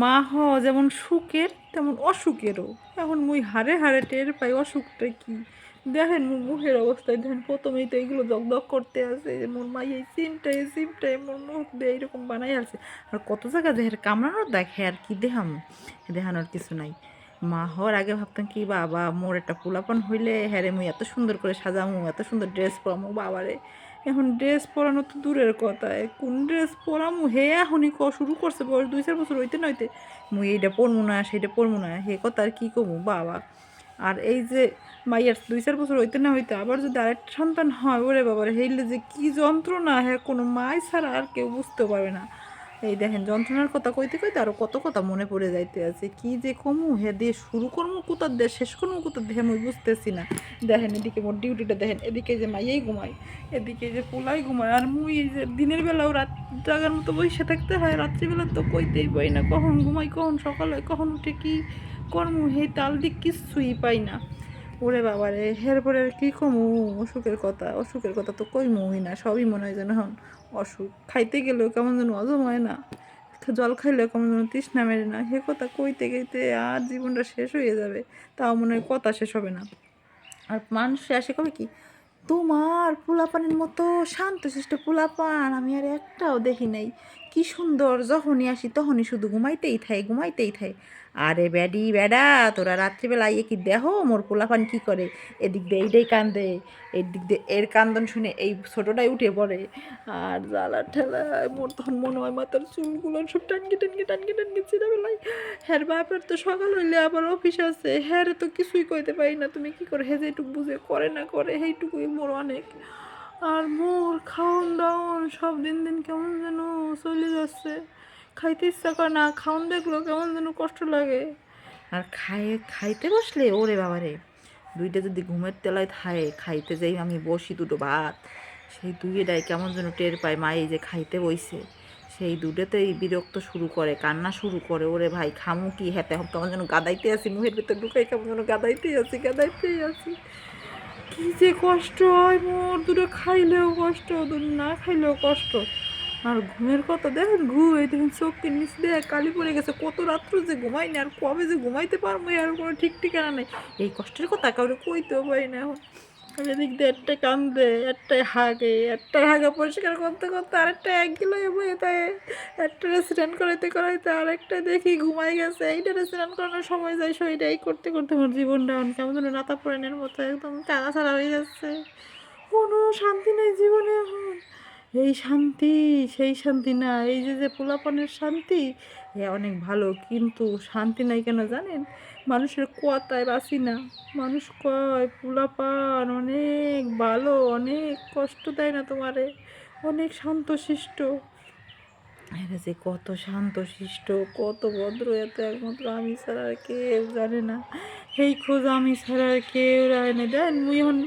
মা হ যেমন সুখের, তেমন অসুখেরও। এখন মুই হারে হারে টের পাই অসুখটা কি। দেখেন মোর মুখের অবস্থায়, দেখেন প্রথমেই তো এইগুলো জগদগ দগ করতে আছে, যে মোর মাই এই সিমটাই সিমটাই, মোর মুখ দিয়ে এইরকম বানাই আছে আর কত জায়গা দেহের কামড়ানোর দেখে আর কি দেহাম। দেখানোর কিছু নাই। মা হওয়ার আগে ভাবতাম কি, বাবা, মোর একটা পোলাপন হইলে হ্যাঁ রে, মুই এত সুন্দর করে সাজামু, এত সুন্দর ড্রেস পরামু বাবারে এখন ড্রেস পরানো তো দূরের কথা কোন ড্রেস পরামু? হে, এখনই ক, শুরু করছে বয়স দুই চার বছর, হইতে নইতে মুই এইটা পরমু না, সেইটা পরমু না, হে কথা আর কী কমু, বাবা। আর এই যে মাইয়ার দুই চার বছর, হইতে না হইতে, আবার যদি আরেকটা সন্তান হয়, ওরে বাবার হেইলে যে কি যন্ত্রণা হ্যাঁ কোনো মাই ছাড়া আর কেউ বুঝতে পারবে না। এই দেখেন, যন্ত্রণার কথা কইতে কইতে আরও কত কথা মনে পড়ে যাইতে আছে। কি যে কমু, হে দিয়ে শুরু করমু কোথার দিয়ে শেষ করমু কোথার দিয়ে আমি বুঝতেছি না। দেখেন, এদিকে মোর ডিউটিটা দেখেন, এদিকে যে মাইয়াই ঘুমায়, এদিকে যে পোলাই ঘুমায়, আর মুই যে দিনের বেলাও রাত জাগার মতো বসে থাকতে হয়, রাত্রিবেলা তো কইতেই পাই না, কখন ঘুমাই, কখন সকাল, কখন উঠে কি করমু হে তাল দিক কিছুই পাই না। ওরে বাবারে এরপরে আর কি কমু? অসুখের কথা অসুখের কথা তো কই কইমুই না, সবই মনে হয় যেন এখন অসুখ। খাইতে গেলেও কেমন যেন হজম হয় না। জল খাইলেও কেমন যেন তৃষ্ণা মেরে না। সে কথা কইতে কইতে আর জীবনটা শেষ হয়ে যাবে। তাও মনে হয় কথা শেষ হবে না। আর মানুষ আসে কবে কি? তোমার পোলাপানের মতো শান্ত শান্তশিষ্ট পোলাপান আমি আর একটাও দেখি নাই। কি সুন্দর, যখনই আসি তখনই শুধু ঘুমাইতেই থাই ঘুমাইতেই থাই। আরে ব্যাডি ব্যাডা তোরা রাত্রিবেলা ইয়ে কি দেহ মোর পোলাপান কি করে? এদিক দিয়ে এইটাই কান্দে। এদিক দিয়ে এর কান্দন শুনে এই ছোটোটাই উঠে পড়ে। আর জ্বালা ঠেলায় মোর তখন মনে হয় মাথার চুলগুলো সব টানকে টানকে টানকে টানকে ছিঁড়ে বেলায় হ্যার বাপের তো সকাল হইলে আবার অফিস আছে। হ্যাঁ তো কিছুই কইতে পারি না। তুমি কি করে হে যেটুক বুঝে করে না করে? সেইটুকুই মোর অনেক। আর মোর খাওন দাওন সব দিন দিন কেমন যেন চলে যাচ্ছে। খাইতে ইচ্ছা করে না, খাওন দেখল, কেমন যেন কষ্ট লাগে। আর খাই, খাইতে বসলে, ওরে বাবারে, দুইটা যদি ঘুমের তেলায় খায় খাইতে যাই আমি, বসি দুটো ভাত। সেই দুইটাই কেমন যেন টের পায়, মা এই যে খাইতে বইছে। সেই দুটোতেই বিরক্ত শুরু করে, কান্না শুরু করে, ওরে ভাই, খামু কি হেতে কেমন যেন গাদাইতে আছি, মুখের ভিতরে ঢুকাই কেমন যেন গাদাইতেই আছি গাদাইতেই আছি। কী যে কষ্ট হয় মোর, দুটো খাইলেও কষ্ট, দুটো না খাইলেও কষ্ট। আর ঘুমের কথা দেখেন, ঘুম, এই দেখেন চোখের নিচে দিয়ে কালি পড়ে গেছে, কত রাত্র যে ঘুমাই ঘুমাইনি আর কবে যে ঘুমাইতে পারব আর কোনো ঠিক ঠিকানা নেই। এই কষ্টের কথা কাউরে কইতেও পারি না এখন। এদিক দিয়ে একটা কান্দে একটাই হাগে একটাই হাগে পরিষ্কার করতে করতে আরেকটা এক কিলো বয়ে তাই একটা রেস্টুরেন্ট করাইতে করাইতে আরেকটা দেখি ঘুমাই গেছে। এইটা রেস্টুরেন্ট করানোর সময় যাই সেইটাই করতে করতে আমার জীবনটা এখন কেমন যেন নাতা পড়ানোর মতো একদম টাকা ছাড়া হয়ে যাচ্ছে। কোনো শান্তি নেই এই শান্তি, সেই শান্তি না, এই যে যে পোলাপনের শান্তি, এ অনেক ভালো, কিন্তু শান্তি নাই কেন জানেন? মানুষের কথায় বাসি না। মানুষ কয়, পোলাপান অনেক ভালো, অনেক কষ্ট দেয় না তোমারে, অনেক শান্তশিষ্ট। এরা যে কত শান্তশিষ্ট, কত ভদ্র, এত একমাত্র আমি ছাড়া আর কেউ জানে না। এই খোঁজ আমি ছাড়া আর কেউ রায় না দেন মুই এখন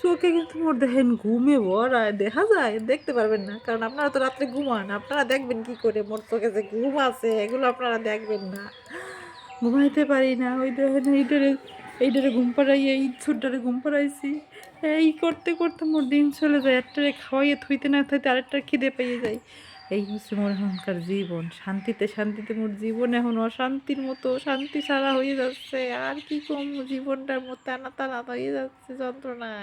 চোখে কিন্তু মোর দেখেন ঘুমে ভরায়, দেখা যায়, দেখতে পারবেন না। কারণ আপনারা তো রাত্রে ঘুমান, আপনারা দেখবেন কি করে? মোর চোখে যে ঘুম আছে, এগুলো আপনারা দেখবেন না। ঘুমাইতে পারি না, ওই দেখেন এইটারে এইটারে ঘুম পাড়াই এই ছোটটারে ঘুম পাড়াইছি। এই করতে করতে মোর দিন চলে যায়। একটারে খাওয়াইয়ে থইতে না থইতে আরেকটার খিদে পেয়ে যায়। এই হচ্ছে মনে এখনকার জীবন। শান্তিতে শান্তিতে মোর জীবন এখন অশান্তির মতো। শান্তি ছাড়া হয়ে যাচ্ছে। আর কি কম জীবনটার মতো টানা টানা হয়ে যাচ্ছে, যন্ত্রণায়।